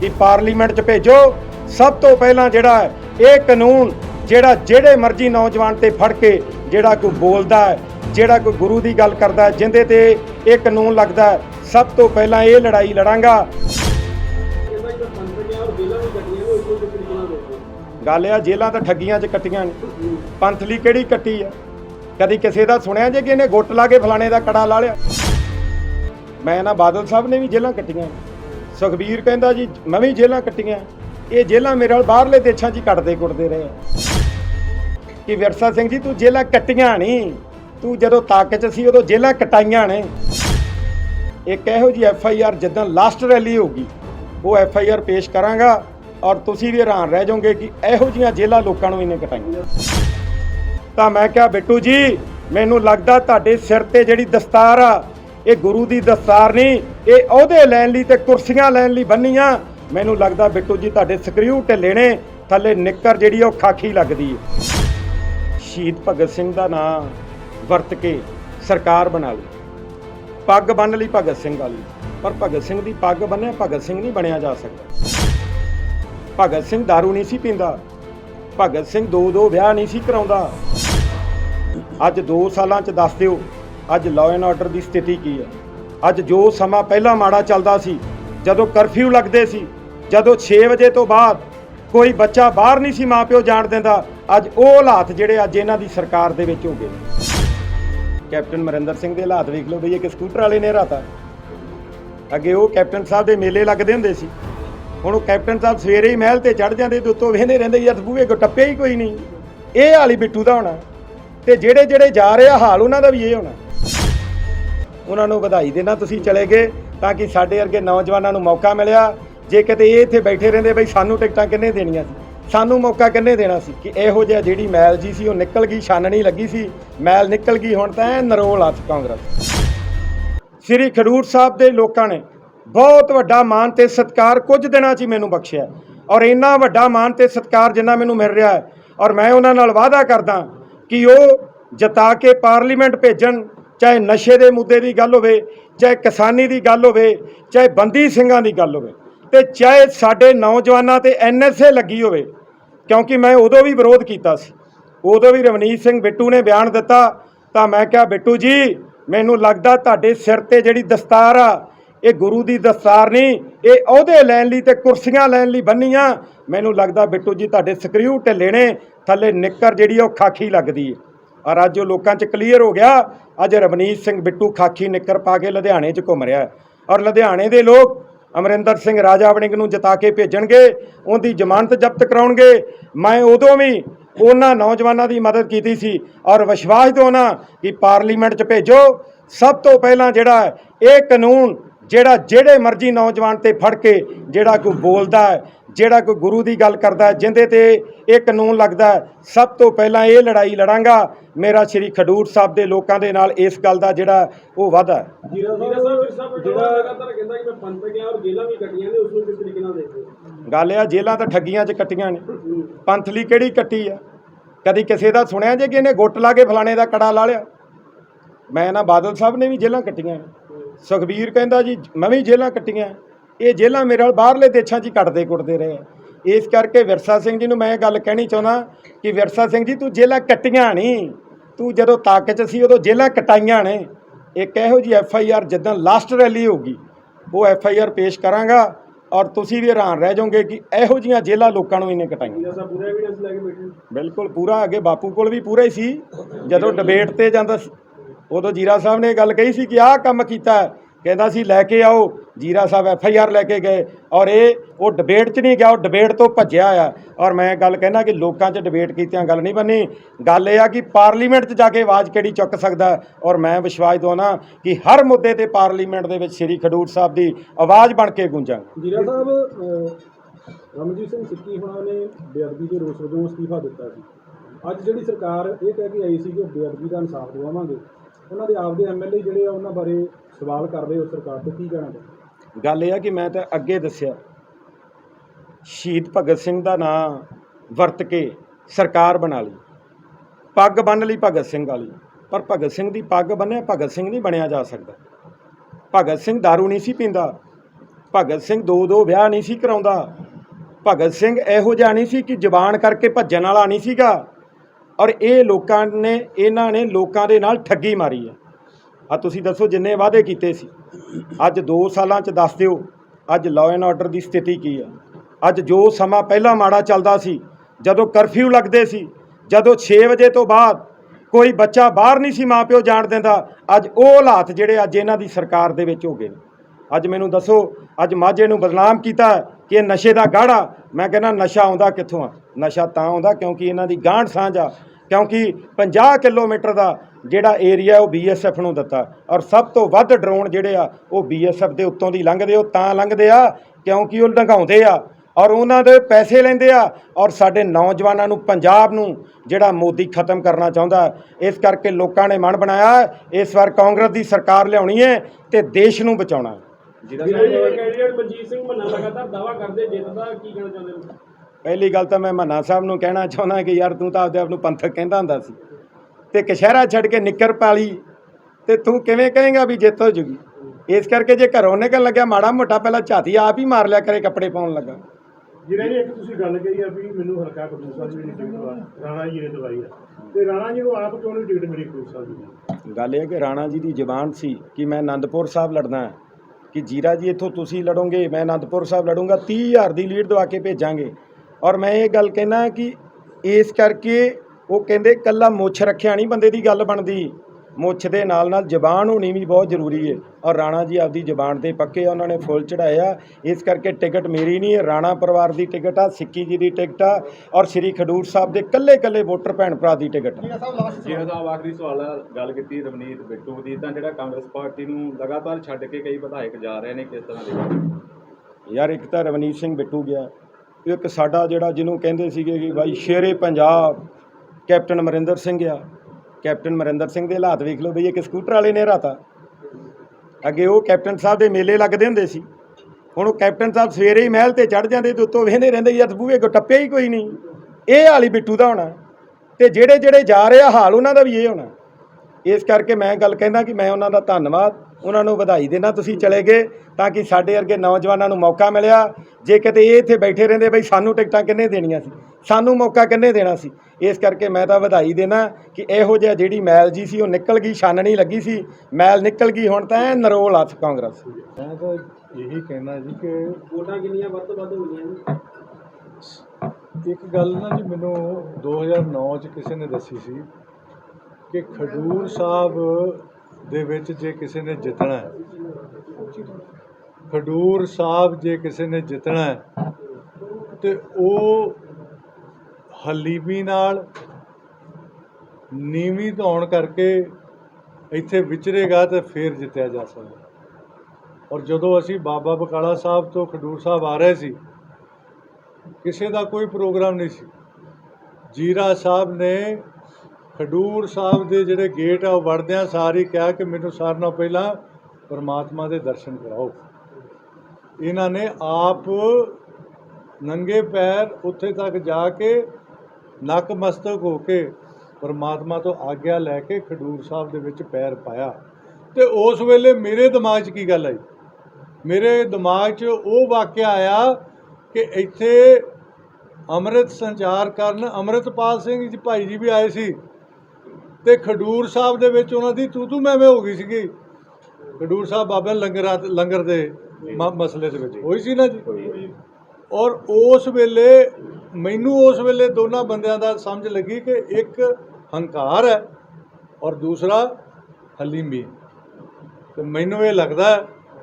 ਕਿ ਪਾਰਲੀਮੈਂਟ 'ਚ ਭੇਜੋ। ਸਭ ਤੋਂ ਪਹਿਲਾਂ ਜਿਹੜਾ ਇਹ ਕਾਨੂੰਨ ਜਿਹੜਾ ਜਿਹੜੇ ਮਰਜ਼ੀ ਨੌਜਵਾਨ ਤੇ ਫੜ ਕੇ ਜਿਹੜਾ ਕੋਈ ਬੋਲਦਾ ਹੈ, ਜਿਹੜਾ ਕੋਈ ਗੁਰੂ ਦੀ ਗੱਲ ਕਰਦਾ ਹੈ, ਜਿੰਦੇ ਤੇ ਇਹ ਕਾਨੂੰਨ ਲੱਗਦਾ ਸਭ ਤੋਂ ਪਹਿਲਾਂ ਇਹ ਲੜਾਈ ਲੜਾਂਗਾ। ਗੱਲ ਆ ਜੇਲਾਂ ਤਾਂ ਠੱਗੀਆਂ 'ਚ ਕੱਟੀਆਂ ਨੇ। ਪੰਥਲੀ ਕਿਹੜੀ ਕੱਟੀ ਆ ਕਦੀ ਕਿਸੇ ਦਾ ਸੁਣਿਆ ਜੇ ਕਿ ਇਹਨੇ ਗੁੱਟ ਲਾ ਕੇ ਫਲਾਣੇ ਦਾ ਕੜਾ ਲਾ ਲਿਆ? ਮੈਂ ਨਾ ਬਾਦਲ ਸਾਹਿਬ ਨੇ ਵੀ ਜੇਲਾਂ ਕੱਟੀਆਂ ਸੁਖਬੀਰ ਕਹਿੰਦਾ ਜੀ, ਮੈਂ ਵੀ ਜੇਲਾਂ ਕੱਟੀਆਂ। ਇਹ ਜੇਲਾਂ ਮੇਰੇ ਨਾਲ ਬਾਹਰਲੇ ਦੇਸ਼ਾਂ 'ਚ ਹੀ ਕੱਟਦੇ ਕੁੱਟਦੇ ਰਹੇ। ਕਿ ਵਿਰਸਾ ਸਿੰਘ ਜੀ, ਤੂੰ ਜੇਲਾਂ ਕੱਟੀਆਂ ਨਹੀਂ ਤੂੰ ਜਦੋਂ ਤਾਕਤ 'ਚ ਸੀ, ਉਦੋਂ ਜੇਲਾਂ ਕਟਾਈਆਂ ਨੇ। ਇੱਕ ਇਹੋ ਜੀ ਐਫ ਆਈ ਆਰ ਜਦੋਂ ਲਾਸਟ ਰੈਲੀ ਹੋਗੀ ਉਹ ਐਫ ਆਈ ਆਰ ਪੇਸ਼ ਕਰਾਂਗਾ ਔਰ ਤੁਸੀਂ ਵੀ ਹੈਰਾਨ ਰਹਿ ਜਾਓਗੇ ਕਿ ਇਹੋ ਜੀਆਂ ਜੇਲਾਂ ਲੋਕਾਂ ਨੂੰ ਇਹਨੇ ਕਟਾਈਆਂ। ਤਾਂ ਮੈਂ ਕਿਹਾ, ਬਿੱਟੂ ਜੀ, ਮੈਨੂੰ ਲੱਗਦਾ ਤੁਹਾਡੇ ਸਿਰ ਤੇ ਜਿਹੜੀ ਦਸਤਾਰ ਆ ਇਹ ਗੁਰੂ ਦੀ ਦਸਤਾਰ ਨਹੀਂ, ਇਹ ਅਹੁਦੇ ਲੈਣ ਲਈ ਤੇ ਕੁਰਸੀਆਂ ਲੈਣ ਲਈ ਬੰਨੀਆਂ। ਮੈਨੂੰ ਲੱਗਦਾ ਬਿੱਟੂ ਜੀ, ਤੁਹਾਡੇ ਸਕਰੀਊ ਢਿੱਲੇ ਨੇ, ਥੱਲੇ ਨਿੱਕਰ ਜਿਹੜੀ ਆ ਉਹ ਖਾਕੀ ਲੱਗਦੀ ਹੈ ਸ਼ਹੀਦ ਭਗਤ ਸਿੰਘ ਦਾ ਨਾਮ ਵਰਤ ਕੇ ਸਰਕਾਰ ਬਣਾ ਲਈ। ਪੱਗ ਬੰਨ ਲਈ ਭਗਤ ਸਿੰਘ ਵਾਲੀ। ਪਰ ਭਗਤ ਸਿੰਘ ਦੀ ਪੱਗ ਬੰਨਿਆ, ਭਗਤ ਸਿੰਘ ਨਹੀਂ ਬਣਿਆ ਜਾ ਸਕਦਾ। ਭਗਤ ਸਿੰਘ दारू ਨਹੀਂ ਸੀ ਪੀਂਦਾ। ਭਗਤ ਸਿੰਘ ਦੋ ਦੋ ਵਿਆਹ ਨਹੀਂ ਸੀ ਕਰਾਉਂਦਾ। ਅੱਜ 2 ਸਾਲਾਂ ਚ ਦੱਸ ਦਿਓ ਅੱਜ ਲਾਅ ਐਂਡ ਆਰਡਰ ਦੀ ਸਥਿਤੀ ਕੀ ਹੈ? ਅੱਜ ਜੋ ਸਮਾਂ ਪਹਿਲਾਂ ਮਾੜਾ ਚੱਲਦਾ ਸੀ, ਜਦੋਂ ਕਰਫਿਊ ਲੱਗਦੇ ਸੀ, ਜਦੋਂ 6 ਵਜੇ ਤੋਂ ਬਾਅਦ ਕੋਈ ਬੱਚਾ ਬਾਹਰ ਨਹੀਂ ਸੀ ਮਾਪਿਓ ਜਾਣ ਦਿੰਦਾ, ਅੱਜ ਉਹ ਹਾਲਾਤ ਜਿਹੜੇ ਅੱਜ ਇਹਨਾਂ ਦੀ ਸਰਕਾਰ ਦੇ ਵਿੱਚ ਹੋ ਗਏ। ਕੈਪਟਨ ਮਰਿੰਦਰ ਸਿੰਘ ਦੇ ਹਾਲਾਤ ਵੇਖ ਲਓ ਬਈ, ਇੱਕ ਸਕੂਟਰ ਵਾਲੇ ਨੇ ਹਰਾਤਾ। ਅੱਗੇ ਉਹ ਕੈਪਟਨ ਸਾਹਿਬ ਦੇ ਮੇਲੇ ਲੱਗਦੇ ਹੁੰਦੇ ਸੀ। ਹੁਣ ਉਹ ਕੈਪਟਨ ਸਾਹਿਬ ਸਵੇਰੇ ਹੀ ਮਹਿਲ ਤੇ ਚੜ ਜਾਂਦੇ, ਤੇ ਉੱਤੋਂ ਵੇਂਦੇ ਰਹਿੰਦੇ, ਯਾਰ ਬੂਹੇ ਕੋ ਟੱਪਿਆ ਹੀ ਕੋਈ ਨਹੀਂ। ਇਹ ਹਾਲੀ ਬਿੱਟੂ ਦਾ ਹੋਣਾ। ਤੇ ਜਿਹੜੇ ਜਿਹੜੇ ਜਾ ਰਹੇ ਆ, ਹਾਲ ਉਹਨਾਂ ਦਾ ਵੀ ਇਹ ਹੋਣਾ। ਉਹਨਾਂ ਨੂੰ ਵਧਾਈ ਦੇਣਾ ਤੁਸੀਂ ਚਲੇ ਗਏ ਤਾਂ ਕਿ ਸਾਡੇ ਵਰਗੇ ਨੌਜਵਾਨਾਂ ਨੂੰ ਮੌਕਾ ਮਿਲਿਆ। ਜੇ ਕਿਤੇ ਇਹ ਇੱਥੇ ਬੈਠੇ ਰਹਿੰਦੇ ਬਈ ਸਾਨੂੰ ਟਿਕਟਾਂ ਕਿੰਨੇ ਦੇਣੀਆਂ ਸੀ? ਸਾਨੂੰ ਮੌਕਾ ਕਿੰਨੇ ਦੇਣਾ ਸੀ ਕਿ ਇਹੋ ਜਿਹਾ ਜਿਹੜੀ ਮੈਲ ਜੀ ਸੀ ਉਹ ਨਿਕਲ ਗਈ, ਛਾਨਣੀ ਲੱਗੀ ਸੀ। ਮੈਲ ਨਿਕਲ ਗਈ, ਹੁਣ ਤਾਂ ਐਨ ਨਰੋਲ ਆ ਕਾਂਗਰਸ। ਸ੍ਰੀ ਖਡੂਰ ਸਾਹਿਬ ਦੇ ਲੋਕਾਂ ਨੇ ਬਹੁਤ ਵੱਡਾ ਮਾਣ ਤੇ ਸਤਿਕਾਰ ਕੁਝ ਦਿਨਾਂ 'ਚ ਹੀ ਮੈਨੂੰ ਬਖਸ਼ਿਆ ਔਰ ਇੰਨਾ ਵੱਡਾ ਮਾਣ ਤੇ ਸਤਿਕਾਰ ਜਿੰਨਾ ਮੈਨੂੰ ਮਿਲ ਰਿਹਾ ਹੈ। ਔਰ ਮੈਂ ਉਹਨਾਂ ਨਾਲ ਵਾਅਦਾ ਕਰਦਾ ਕਿ ਉਹ ਜਤਾ ਕੇ ਪਾਰਲੀਮੈਂਟ ਭੇਜਣ ਚਾਹੇ ਨਸ਼ੇ ਦੇ ਮੁੱਦੇ ਦੀ ਗੱਲ ਹੋਵੇ, ਚਾਹੇ ਕਿਸਾਨੀ ਦੀ ਗੱਲ ਹੋਵੇ, ਚਾਹੇ ਬੰਦੀ ਸਿੰਘਾਂ ਦੀ ਗੱਲ ਹੋਵੇ ਤੇ ਚਾਹੇ ਸਾਡੇ ਨੌਜਵਾਨਾਂ ਤੇ ਐਨਐਸਏ ਲੱਗੀ ਹੋਵੇ, ਕਿਉਂਕਿ ਮੈਂ ਉਦੋਂ ਵੀ ਵਿਰੋਧ ਕੀਤਾ ਸੀ। ਉਦੋਂ ਵੀ ਰਵਨੀਤ ਸਿੰਘ ਬਿੱਟੂ ਨੇ ਬਿਆਨ ਦਿੱਤਾ, ਤਾਂ ਮੈਂ ਕਿਹਾ, ਬਿੱਟੂ ਜੀ, ਮੈਨੂੰ ਲੱਗਦਾ ਤੁਹਾਡੇ ਸਿਰ ਤੇ ਜਿਹੜੀ ਦਸਤਾਰ ਆ, ਇਹ ਗੁਰੂ ਦੀ ਦਸਤਾਰ ਨਹੀਂ, ਇਹ ਅਹੁਦੇ ਲੈਣ ਲਈ ਤੇ ਕੁਰਸੀਆਂ ਲੈਣ ਲਈ ਬੰਨੀਆਂ ਮੈਨੂੰ ਲੱਗਦਾ ਬਿੱਟੂ ਜੀ, ਤੁਹਾਡੇ ਸਕਰੀਊ ਢਿੱਲੇ ਨੇ, ਥੱਲੇ ਨਿੱਕਰ ਜਿਹੜੀ ਆ, ਉਹ ਖਾਕੀ ਲੱਗਦੀ ਹੈ ਔਰ ਅੱਜ ਉਹ ਲੋਕਾਂ 'ਚ ਕਲੀਅਰ ਹੋ ਗਿਆ, ਅੱਜ ਰਵਨੀਤ ਸਿੰਘ ਬਿੱਟੂ ਖਾਕੀ ਨਿੱਕਰ ਪਾ ਕੇ ਲੁਧਿਆਣੇ 'ਚ ਘੁੰਮ ਰਿਹਾ। ਔਰ ਲੁਧਿਆਣੇ ਦੇ ਲੋਕ ਅਮਰਿੰਦਰ ਸਿੰਘ ਰਾਜਾ ਵੜਿੰਗ ਨੂੰ ਜਿਤਾ ਕੇ ਭੇਜਣਗੇ, ਉਹਦੀ ਜ਼ਮਾਨਤ ਜ਼ਬਤ ਕਰਾਉਣਗੇ। ਮੈਂ ਉਦੋਂ ਵੀ ਉਹਨਾਂ ਨੌਜਵਾਨਾਂ ਦੀ ਮਦਦ ਕੀਤੀ ਸੀ ਔਰ ਵਿਸ਼ਵਾਸ ਦਿਵਾਉਣਾ ਕਿ ਪਾਰਲੀਮੈਂਟ 'ਚ ਭੇਜੋ। ਸਭ ਤੋਂ ਪਹਿਲਾਂ ਜਿਹੜਾ ਇਹ ਕਾਨੂੰਨ ਜਿਹੜਾ ਜਿਹੜੇ ਮਰਜ਼ੀ ਨੌਜਵਾਨ ਤੇ ਫੜ ਕੇ ਜਿਹੜਾ ਕੋਈ ਬੋਲਦਾ ਹੈ ਜਿਹੜਾ ਕੋਈ ਗੁਰੂ ਦੀ ਗੱਲ ਕਰਦਾ ਹੈ ਜਿੰਦੇ ਤੇ ਇਹ ਕਾਨੂੰਨ ਲੱਗਦਾ ਹੈ, ਸਭ ਤੋਂ ਪਹਿਲਾਂ ਇਹ ਲੜਾਈ ਲੜਾਂਗਾ। ਮੇਰਾ ਸ਼੍ਰੀ ਖਡੂਰ ਸਾਹਿਬ ਦੇ ਲੋਕਾਂ ਦੇ ਨਾਲ ਇਸ ਗੱਲ ਦਾ ਜਿਹੜਾ ਉਹ ਵਾਅਦਾ ਹੈ। ਜੀਰਾ ਸਾਹਿਬ ਵੀਰ ਸਾਹਿਬ ਜਿਹੜਾ ਲਗਾਤਾਰ ਕਹਿੰਦਾ ਕਿ ਮੈਂ ਪੰਥ ਗਿਆ ਔਰ ਜੇਲਾਂ ਵੀ ਕੱਟੀਆਂ ਨੇ ਉਸ ਨੂੰ ਕਿਸ ਤਰੀਕੇ ਨਾਲ ਦੇਖਦੇ ਹੋ? ਗੱਲ ਆ ਜੇਲਾਂ ਤਾਂ ਠੱਗੀਆਂ 'ਚ ਕੱਟੀਆਂ ਨੇ। ਪੰਥ ਲਈ ਕਿਹੜੀ ਕੱਟੀ ਆ? ਕਦੀ ਕਿਸੇ ਦਾ ਸੁਣਿਆ ਜੇ ਕਿ ਇਹਨੇ ਗੁੱਟ ਲਾ ਕੇ ਫਲਾਣੇ ਦਾ ਕੜਾ ਲਾ ਲਿਆ? ਮੈਂ ਨਾ ਬਾਦਲ ਸਾਹਿਬ ਨੇ ਵੀ ਜੇਲਾਂ ਕੱਟੀਆਂ ਨੇ। ਸੁਖਬੀਰ ਕਹਿੰਦਾ ਜੀ ਮੈਂ ਵੀ ਜੇਲਾਂ ਕੱਟੀਆਂ। ਇਹ ਜੇਲਾਂ ਮੇਰੇ ਨਾਲ ਬਾਹਰਲੇ ਦੇਸ਼ਾਂ 'ਚ ਹੀ ਕੱਟਦੇ ਕੁੱਟਦੇ ਰਹੇ। ਇਸ ਕਰਕੇ ਵਿਰਸਾ ਸਿੰਘ ਜੀ ਨੂੰ ਮੈਂ ਇਹ ਗੱਲ ਕਹਿਣੀ ਚਾਹੁੰਦਾ ਕਿ ਵਿਰਸਾ ਸਿੰਘ ਜੀ ਤੂੰ ਜੇਲਾਂ ਕੱਟੀਆਂ ਨਹੀਂ। ਤੂੰ ਜਦੋਂ ਤਾਕਤ 'ਚ ਸੀ ਉਦੋਂ ਜੇਲਾਂ ਕਟਾਈਆਂ ਨੇ। ਇੱਕ ਇਹੋ ਜੀ ਐਫ ਆਈ ਆਰ ਜਦੋਂ ਲਾਸਟ ਰੈਲੀ ਹੋਗੀ ਉਹ ਐਫ ਆਈ ਆਰ ਪੇਸ਼ ਕਰਾਂਗਾ ਔਰ ਤੁਸੀਂ ਵੀ ਹੈਰਾਨ ਰਹਿ ਜਾਓਗੇ ਕਿ ਇਹੋ ਜੀਆਂ ਜੇਲਾਂ ਲੋਕਾਂ ਨੂੰ ਇਹਨੇ ਕਟਾਈਆਂ। ਜੀਰਾ ਸਾਹਿਬ ਪੂਰਾ ਐਵੀਡੈਂਸ ਲੈ ਕੇ ਬੈਠੇ। ਨੇ। ਬਿਲਕੁਲ ਪੂਰਾ ਅੱਗੇ ਬਾਪੂ ਕੋਲ ਵੀ ਪੂਰਾ ਹੀ ਸੀ। ਜਦੋਂ ਡਿਬੇਟ ਤੇ ਜਾਂਦਾ ਸੀ ਉਦੋਂ ਜੀਰਾ ਸਾਹਿਬ ਨੇ ਇਹ ਗੱਲ ਕਹੀ ਸੀ ਕਿ ਆਹ ਕੰਮ ਕੀਤਾ ਕਹਿੰਦਾ ਸੀ ਲੈ ਕੇ ਆਓ। ਜੀਰਾ ਸਾਹਿਬ ਐਫ ਆਈ ਆਰ ਲੈ ਕੇ ਗਏ। ਔਰ ਇਹ ਉਹ ਡਿਬੇਟ 'ਚ ਨਹੀਂ ਗਿਆ ਉਹ ਡਿਬੇਟ ਤੋਂ ਭੱਜਿਆ ਆ। ਔਰ ਮੈਂ ਗੱਲ ਕਹਿਣਾ ਕਿ ਲੋਕਾਂ 'ਚ ਡਿਬੇਟ ਕੀਤਿਆਂ ਗੱਲ ਨਹੀਂ ਬੰਨੀ। ਗੱਲ ਇਹ ਆ ਕਿ ਪਾਰਲੀਮੈਂਟ 'ਚ ਜਾ ਕੇ ਆਵਾਜ਼ ਕਿਹੜੀ ਚੁੱਕ ਸਕਦਾ ਔਰ ਮੈਂ ਵਿਸ਼ਵਾਸ ਦਵਾਉਣਾ ਕਿ ਹਰ ਮੁੱਦੇ ਤੇ ਪਾਰਲੀਮੈਂਟ ਦੇ ਵਿੱਚ ਸ੍ਰੀ ਖਡੂਰ ਸਾਹਿਬ ਦੀ ਆਵਾਜ਼ ਬਣ ਕੇ ਗੂੰਜਾਂ। ਜੀਰਾ ਸਾਹਿਬ ਅਹ, ਰਮਨਜੀਤ ਸਿੰਘ ਸਿੱਕੀ ਹੁਣਾਂ ਨੇ ਬੇਅਦਬੀ ਦੇ ਰੋਸ ਵਜੋਂ ਅਸਤੀਫਾ ਦਿੱਤਾ ਸੀ। ਅੱਜ ਜਿਹੜੀ ਸਰਕਾਰ ਇਹ ਕਹਿ ਕੇ ਆਈ ਸੀ ਕਿ ਬੇਅਦਬੀ ਦਾ ਇਨਸਾਫ ਦਿਵਾਵਾਂਗੇ ਉਹਨਾਂ ਦੇ ਆਪਦੇ ਐਮਐਲਏ ਜਿਹੜੇ ਆ ਉਹਨਾਂ ਬਾਰੇ ਸਵਾਲ ਕਰ ਰਹੇ ਉਸ ਸਰਕਾਰ ਤੇ, ਕੀ ਕਹਿਣਾ ਚਾਹੁੰਦੇ ਗੱਲ ਇਹ ਆ ਕਿ ਮੈਂ ਤਾਂ ਅੱਗੇ ਦੱਸਿਆ, ਸ਼ਹੀਦ ਭਗਤ ਸਿੰਘ ਦਾ ਨਾਂ ਵਰਤ ਕੇ ਸਰਕਾਰ ਬਣਾ ਲਈ। ਪੱਗ ਬੰਨ ਲਈ ਭਗਤ ਸਿੰਘ ਵਾਲੀ, ਪਰ ਭਗਤ ਸਿੰਘ ਦੀ ਪੱਗ ਬੰਨਿਆ, ਭਗਤ ਸਿੰਘ ਨਹੀਂ ਬਣਿਆ ਜਾ ਸਕਦਾ। ਭਗਤ ਸਿੰਘ दारू ਨਹੀਂ ਸੀ ਪੀਂਦਾ, ਭਗਤ ਸਿੰਘ ਦੋ ਦੋ ਵਿਆਹ ਨਹੀਂ ਸੀ ਕਰਾਉਂਦਾ, ਭਗਤ ਸਿੰਘ ਇਹੋ ਜਿਹਾ ਨਹੀਂ ਸੀ ਕਿ ਜ਼ਬਾਨ ਕਰਕੇ ਭੱਜਣ ਵਾਲਾ ਨਹੀਂ ਸੀਗਾ। ਔਰ ਇਹ ਲੋਕਾਂ ਨੇ, ਇਹਨਾਂ ਨੇ ਲੋਕਾਂ ਦੇ ਨਾਲ ਠੱਗੀ ਮਾਰੀ ਹੈ। ਆ ਤੁਸੀਂ ਦੱਸੋ ਜਿੰਨੇ ਵਾਅਦੇ ਕੀਤੇ ਸੀ। ਅੱਜ 2 ਸਾਲਾਂ ਚ ਦੱਸ ਦਿਓ, ਅੱਜ ਲਾਅ ਐਂਡ ਆਰਡਰ ਦੀ ਸਥਿਤੀ ਕੀ ਹੈ। ਅੱਜ ਜੋ ਸਮਾਂ ਪਹਿਲਾਂ ਮਾੜਾ ਚੱਲਦਾ ਸੀ, ਜਦੋਂ ਕਰਫਿਊ ਲੱਗਦੇ ਸੀ, ਜਦੋਂ 6 ਵਜੇ ਤੋਂ ਬਾਅਦ ਕੋਈ ਬੱਚਾ ਬਾਹਰ ਨਹੀਂ ਸੀ ਮਾਪਿਓ ਜਾਣ ਦਿੰਦਾ, ਅੱਜ ਉਹ ਹਾਲਾਤ ਜਿਹੜੇ ਅੱਜ ਇਹਨਾਂ ਦੀ ਸਰਕਾਰ ਦੇ ਵਿੱਚ ਹੋ ਗਏ ਨੇ। ਅੱਜ ਮੈਨੂੰ ਦੱਸੋ, ਅੱਜ ਮਾਝੇ ਨੂੰ ਬਦਨਾਮ ਕੀਤਾ ਕਿ ਇਹ ਨਸ਼ੇ ਦਾ ਗਾੜਾ? ਮੈਂ ਕਹਿੰਦਾ, ਨਸ਼ਾ ਆਉਂਦਾ ਕਿੱਥੋਂ ਆ? ਨਸ਼ਾ ਤਾਂ ਆਉਂਦਾ ਕਿਉਂਕਿ ਇਹਨਾਂ ਦੀ ਗਾਂਢ ਸਾਂਝ ਆ। ਕਿਉਂਕਿ 50 ਕਿਲੋਮੀਟਰ ਦਾ ਜਿਹੜਾ ਏਰੀਆ ਉਹ ਬੀਐਸਐਫ ਨੂੰ ਦਿੱਤਾ। ਔਰ ਸਭ ਤੋਂ ਵੱਧ ਡਰੋਨ ਜਿਹੜੇ ਆ, ਉਹ ਬੀਐਸਐਫ ਦੇ ਉੱਤੋਂ ਦੀ ਲੰਘਦੇ, ਉਹ ਤਾਂ ਲੰਘਦੇ ਆ, ਕਿਉਂਕਿ ਉਹ ਲੰਘਾਉਂਦੇ ਆ। ਔਰ ਉਹਨਾਂ ਦੇ ਪੈਸੇ ਲੈਂਦੇ ਆ। ਔਰ ਸਾਡੇ ਨੌਜਵਾਨਾਂ ਨੂੰ, ਪੰਜਾਬ ਨੂੰ ਜਿਹੜਾ ਮੋਦੀ ਖਤਮ ਕਰਨਾ ਚਾਹੁੰਦਾ, ਇਸ ਕਰਕੇ ਲੋਕਾਂ ਨੇ ਮਨ ਬਣਾਇਆ, ਇਸ ਵਾਰ ਕਾਂਗਰਸ ਦੀ ਸਰਕਾਰ ਲਿਆਉਣੀ ਹੈ ਤੇ ਦੇਸ਼ ਨੂੰ ਬਚਾਉਣਾ ਹੈ ਕੈਂਡੀਡੇਟ ਮਨਜੀਤ ਸਿੰਘ ਮੰਨਾ ਲਗਾਤਾਰ ਦਾਵਾ ਕਰਦੇ ਜਿੱਤ ਦਾ ਕੀ ਕਹਿਣਾ ਚਾਹੁੰਦੇ ਹੋ? ਪਹਿਲੀ ਗੱਲ ਤਾਂ ਮੈਂ ਮੰਨਾ ਸਾਹਿਬ ਨੂੰ ਕਹਿਣਾ ਚਾਹੁੰਦਾ ਕਿ ਯਾਰ ਤੂੰ ਤਾਂ ਆਪਦੇ ਆਪ ਨੂੰ ਪੰਥਕ ਕਹਿੰਦਾ ਹੁੰਦਾ ਸੀ। ਤੇ ਕਸ਼ਹਿਰਾ ਛੱਡ ਕੇ ਨਿੱਕਰ ਪਾਲੀ ਤੇ ਤੂੰ ਕਿਵੇਂ ਕਹੇਗਾ ਵੀ ਜਿੱਤ ਹੋ ਜੂਗੀ? ਇਸ ਕਰਕੇ ਜੇ ਘਰੋਂ ਨਿਕਲਣ ਲੱਗਿਆ ਮਾੜਾ ਮੋਟਾ ਪਹਿਲਾਂ ਝਾਤੀ ਆਪ ਹੀ ਮਾਰ ਲਿਆ ਕਰੇ ਕੱਪੜੇ ਪਾਉਣ ਲੱਗਾ। ਜਿਹੜੇ ਜੀ ਇੱਕ ਤੁਸੀਂ ਗੱਲ ਕਹੀ ਆ ਵੀ ਮੈਨੂੰ ਹਲਕਾ ਕਪੂਰ ਸਾਹਿਬ ਦੀ ਟਿਕਟ ਰਾਣਾ ਜੀ ਨੇ ਦਵਾਈ ਆ। ਤੇ ਰਾਣਾ ਜੀ ਨੂੰ ਆਪ ਕਿਉਂ ਨਹੀਂ ਟਿਕਟ ਮੇਰੀ ਕਪੂਰ ਸਾਹਿਬ ਦੀ? ਗੱਲ ਇਹ ਹੈ ਕਿ ਰਾਣਾ ਜੀ ਦੀ ਜ਼ਬਾਨ ਸੀ ਕਿ ਮੈਂ ਆਨੰਦਪੁਰ ਸਾਹਿਬ ਲੜਨਾ ਹੈ। ਕਿ ਜੀਰਾ ਜੀ, ਇੱਥੋਂ ਤੁਸੀਂ ਲੜੋਗੇ, ਮੈਂ ਅਨੰਦਪੁਰ ਸਾਹਿਬ ਲੜੂੰਗਾ 30000 ਦੀ ਲੀਡ ਦਵਾ ਕੇ ਭੇਜਾਂਗੇ। ਔਰ ਮੈਂ ਇਹ ਗੱਲ ਕਹਿਣਾ ਕਿ ਇਸ ਕਰਕੇ ਉਹ ਕਹਿੰਦੇ ਕੱਲਾ ਮੁੱਛ ਰੱਖਿਆ ਨਹੀਂ ਬੰਦੇ ਦੀ ਗੱਲ ਬਣਦੀ। ਮੁੱਛ ਦੇ ਨਾਲ ਨਾਲ ਜ਼ਬਾਨ ਹੋਣੀ ਵੀ ਬਹੁਤ ਜ਼ਰੂਰੀ ਹੈ ਔਰ ਰਾਣਾ ਜੀ ਆਪਦੀ ਜ਼ਬਾਨ ਤੇ ਪੱਕੇ ਆ ਉਹਨਾਂ ਨੇ ਫੁੱਲ ਚੜਾਇਆ ਇਸ ਕਰਕੇ ਟਿਕਟ ਮੇਰੀ ਨਹੀਂ ਹੈ। ਰਾਣਾ ਪਰਿਵਾਰ ਦੀ ਟਿਕਟ ਆ ਸਿੱਕੀ ਜੀ ਦੀ ਟਿਕਟ ਆ ਔਰ ਸ੍ਰੀ ਖਡੂਰ ਸਾਹਿਬ ਦੇ ਕੱਲੇ ਕੱਲੇ ਵੋਟਰ ਭੈਣ ਭਰਾ ਦੀ ਟਿਕਟ ਆ। ਜੀ ਸਾਹਿਬ ਆਖਰੀ ਸਵਾਲ ਆ, ਗੱਲ ਕੀਤੀ ਰਵਨੀਤ ਬਿੱਟੂ ਦੀ ਤਾਂ ਜਿਹੜਾ ਕਾਂਗਰਸ ਪਾਰਟੀ ਨੂੰ ਲਗਾਤਾਰ ਛੱਡ ਕੇ ਕਈ ਵਿਧਾਇਕ ਜਾ ਰਹੇ ਨੇ ਕਿਸ ਤਰ੍ਹਾਂ ਦੇ ਯਾਰ ਇੱਕ ਤਾਂ ਰਵਨੀਤ ਸਿੰਘ ਬਿੱਟੂ ਗਿਆ। ਇੱਕ ਸਾਡਾ ਜਿਹੜਾ ਜਿਹਨੂੰ ਕਹਿੰਦੇ ਸੀਗੇ ਕਿ ਬਾਈ ਸ਼ੇਰੇ ਪੰਜਾਬ ਕੈਪਟਨ ਅਮਰਿੰਦਰ ਸਿੰਘ ਆ। ਕੈਪਟਨ ਅਮਰਿੰਦਰ ਸਿੰਘ ਦੇ ਹਾਲਾਤ ਵੇਖ ਲਓ ਬਈ, ਇੱਕ ਸਕੂਟਰ ਵਾਲੇ ਨੇ ਹਰਾਤਾ। ਅੱਗੇ ਉਹ ਕੈਪਟਨ ਸਾਹਿਬ ਦੇ ਮੇਲੇ ਲੱਗਦੇ ਹੁੰਦੇ ਸੀ। ਹੁਣ ਉਹ ਕੈਪਟਨ ਸਾਹਿਬ ਸਵੇਰੇ ਹੀ ਮਹਿਲ ਤੇ ਚੜ ਜਾਂਦੇ ਤੇ ਉੱਤੋਂ ਵੇਂਦੇ ਰਹਿੰਦੇ ਯਾਰ ਬੂਹੇ ਕੋ ਟੱਪਿਆ ਹੀ ਕੋਈ ਨਹੀਂ। ਇਹ ਹਾਲੀ ਬਿੱਟੂ ਦਾ ਹੋਣਾ। ਤੇ ਜਿਹੜੇ ਜਿਹੜੇ ਜਾ ਰਹੇ ਆ, ਹਾਲ ਉਹਨਾਂ ਦਾ ਵੀ ਇਹ ਹੋਣਾ। ਇਸ ਕਰਕੇ ਮੈਂ ਗੱਲ ਕਹਿੰਦਾ ਕਿ ਮੈਂ ਉਹਨਾਂ ਦਾ ਧੰਨਵਾਦ। ਉਹਨਾਂ ਨੂੰ ਵਧਾਈ ਦੇਣਾ ਤੁਸੀਂ ਚਲੇ ਗਏ ਤਾਂ ਕਿ ਸਾਡੇ ਵਰਗੇ ਨੌਜਵਾਨਾਂ ਨੂੰ ਮੌਕਾ ਮਿਲਿਆ। ਜੇ ਕਿਤੇ ਇਹ ਇੱਥੇ ਬੈਠੇ ਰਹਿੰਦੇ ਬਈ ਸਾਨੂੰ ਟਿਕਟਾਂ ਕਿੰਨੇ ਦੇਣੀਆਂ ਸੀ? ਸਾਨੂੰ ਮੌਕਾ ਕਿੰਨੇ ਦੇਣਾ ਸੀ? ਇਸ ਕਰਕੇ ਮੈਂ ਤਾਂ ਵਧਾਈ ਦੇਣਾ ਕਿ ਇਹੋ ਜਿਹਾ ਜਿਹੜੀ ਮੈਲ ਜੀ ਸੀ ਉਹ ਨਿਕਲ ਗਈ ਛਾਨਣੀ ਲੱਗੀ ਸੀ। ਮੈਲ ਨਿਕਲ ਗਈ ਹੁਣ ਤਾਂ ਐਂ ਨਰੋਲ ਹੱਥ ਕਾਂਗਰਸ। ਮੈਂ ਤਾਂ ਇਹੀ ਕਹਿਣਾ ਜੀ ਕਿ ਵੋਟਾਂ ਕਿੰਨੀਆਂ ਵੱਧ ਤੋਂ ਵੱਧ ਹੋਈਆਂ ਜੀ? ਇੱਕ ਗੱਲ ਨਾ ਜੀ ਮੈਨੂੰ 2009 ਚ ਕਿਸੇ ਨੇ ਦੱਸੀ ਸੀ ਕਿ ਖਡੂਰ ਸਾਹਿਬ ਦੇ ਵਿੱਚ ਜੇ ਕਿਸੇ ਨੇ ਜਿੱਤਣਾ ਹੈ। ਖਡੂਰ ਸਾਹਿਬ ਜੇ ਕਿਸੇ ਨੇ ਜਿੱਤਣਾ ਹੈ, ਤੇ ਉਹ ਹਲੀਮੀ ਨਾਲ ਨੀਵੀਂ ਧੌਣ ਕਰਕੇ ਇੱਥੇ ਵਿਚਰੇਗਾ ਤੇ ਫੇਰ ਜਿੱਤਿਆ ਜਾ ਸਕਦਾ ਔਰ ਜਦੋਂ ਅਸੀਂ ਬਾਬਾ ਬਕਾਲਾ ਸਾਹਿਬ ਤੋਂ ਖਡੂਰ ਸਾਹਿਬ ਆ ਰਹੇ ਸੀ, ਕਿਸੇ ਦਾ ਕੋਈ ਪ੍ਰੋਗਰਾਮ ਨਹੀਂ ਸੀ। ਜੀਰਾ ਸਾਹਿਬ ਨੇ ਖਡੂਰ ਸਾਹਿਬ ਦੇ ਜਿਹੜੇ ਗੇਟ ਆ, ਉਹ ਵੜਦਿਆਂ ਸਾਰੀ ਕਿਹਾ ਕਿ ਮੈਨੂੰ ਸਾਰਿਆਂ ਨਾਲੋਂ ਪਹਿਲਾਂ ਪਰਮਾਤਮਾ ਦੇ ਦਰਸ਼ਨ ਕਰਾਓ। ਇਹਨਾਂ ਨੇ ਆਪ ਨੰਗੇ ਪੈਰ ਉੱਥੇ ਤੱਕ ਜਾ ਕੇ ਨਕਮਸਤਕ ਹੋ ਕੇ ਪਰਮਾਤਮਾ ਤੋਂ ਆਗਿਆ ਲੈ ਕੇ ਖਡੂਰ ਸਾਹਿਬ ਦੇ ਵਿੱਚ ਪੈਰ ਪਾਇਆ। ਤੇ ਉਸ ਵੇਲੇ ਮੇਰੇ ਦਿਮਾਗ 'ਚ ਕੀ ਗੱਲ ਆਈ? ਮੇਰੇ ਦਿਮਾਗ 'ਚ ਉਹ ਵਾਕਿਆ ਆਇਆ ਕਿ ਇੱਥੇ ਅੰਮ੍ਰਿਤ ਸੰਚਾਰ ਕਰਨ, ਅੰਮ੍ਰਿਤਪਾਲ ਸਿੰਘ ਜੀ ਭਾਈ ਜੀ ਵੀ ਆਏ ਸੀ। ਤੇ ਖਡੂਰ ਸਾਹਿਬ ਦੇ ਵਿੱਚ ਉਹਨਾਂ ਦੀ ਤੂ ਤੂ ਮੈਂ ਮੈਂ ਹੋ ਗਈ ਸੀਗੀ। ਖਡੂਰ ਸਾਹਿਬ ਬਾਬਾ ਲੰਗਰਾਂ ਲੰਗਰ ਦੇ ਮਸਲੇ ਦੇ ਵਿੱਚ। ਹੋਈ ਸੀ ਨਾ ਜੀ? ਔਰ ਉਸ ਵੇਲੇ ਮੈਨੂੰ ਉਸ ਵੇਲੇ ਦੋਨਾਂ ਬੰਦਿਆਂ ਦਾ ਸਮਝ ਲੱਗੀ ਕਿ ਇੱਕ ਹੰਕਾਰ ਹੈ ਔਰ ਦੂਸਰਾ ਹਲੀਮੀ। ਤੇ ਮੈਨੂੰ ਇਹ ਲੱਗਦਾ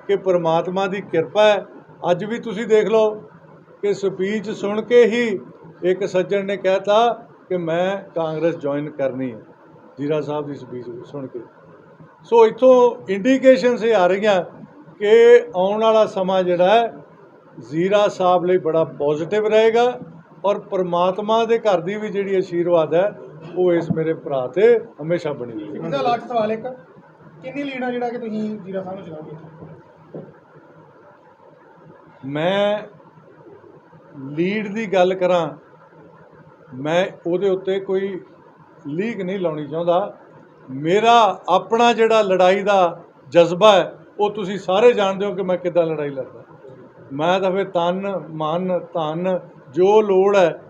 ਕਿ ਪ੍ਰਮਾਤਮਾ ਦੀ ਕਿਰਪਾ ਹੈ। ਅੱਜ ਵੀ ਤੁਸੀਂ ਦੇਖ ਲਓ ਕਿ ਸਪੀਚ ਸੁਣ ਕੇ ਹੀ ਇੱਕ ਸੱਜਣ ਨੇ ਕਹਿਤਾ ਕਿ ਮੈਂ ਕਾਂਗਰਸ ਜੁਆਇਨ ਕਰਨੀ ਹੈ। ਜੀਰਾ ਸਾਹਿਬ ਦੀ ਸਪੀਚ ਸੁਣ ਕੇ। ਸੋ ਇਥੋਂ ਇੰਡੀਕੇਸ਼ਨਸ ਇਹ ਆ ਰਹੀਆਂ ਕਿ ਆਉਣ ਵਾਲਾ ਸਮਾਂ ਜਿਹੜਾ ਹੈ ਜ਼ੀਰਾ ਸਾਹਿਬ ਲਈ ਬੜਾ ਪੋਜ਼ਿਟਿਵ ਰਹੇਗਾ ਔਰ ਪ੍ਰਮਾਤਮਾ ਦੇ ਘਰ ਦੀ ਵੀ ਜਿਹੜੀ ਆਸ਼ੀਰਵਾਦ ਹੈ ਉਹ ਇਸ ਮੇਰੇ ਭਰਾ ਤੇ ਹਮੇਸ਼ਾ ਬਣੀ ਰਹੇਗੀ। ਇਹਦਾ ਲਾਸਟ ਸਵਾਲ ਇੱਕ ਕਿੰਨੀ ਲੀਡ ਜਿਹੜਾ ਕਿ ਤੁਸੀਂ ਜੀਰਾ ਸਾਹਿਬ ਨੂੰ ਚਲਾਓਗੇ ਮੈਂ ਲੀਡ ਦੀ ਗੱਲ ਕਰਾਂ ਮੈਂ ਉਹਦੇ ਉੱਤੇ ਕੋਈ ਲੀਕ ਨਹੀਂ ਲਾਉਣੀ ਚਾਹੁੰਦਾ। ਮੇਰਾ ਆਪਣਾ ਜਿਹੜਾ ਲੜਾਈ ਦਾ ਜਜ਼ਬਾ ਹੈ, ਉਹ ਤੁਸੀਂ ਸਾਰੇ ਜਾਣਦੇ ਹੋ ਕਿ ਮੈਂ ਕਿੱਦਾਂ ਲੜਾਈ ਲੜਦਾ। ਮੈਂ ਤਾਂ ਫਿਰ ਤਨ, ਮਨ, ਧਨ ਜੋ ਲੋੜ ਹੈ,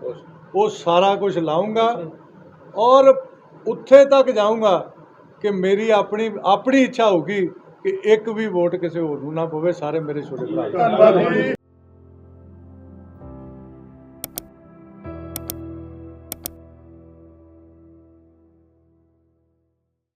ਉਹ ਸਾਰਾ ਕੁਝ ਲਾਉਂਗਾ ਔਰ ਉੱਥੇ ਤੱਕ ਜਾਊਂਗਾ ਕਿ ਮੇਰੀ ਆਪਣੀ ਆਪਣੀ ਇੱਛਾ ਹੋਊਗੀ ਕਿ ਇੱਕ ਵੀ ਵੋਟ ਕਿਸੇ ਹੋਰ ਨੂੰ ਨਾ ਪਵੇ, ਸਾਰੇ ਮੇਰੇ ਛੋਟੇ ਭਰਾ।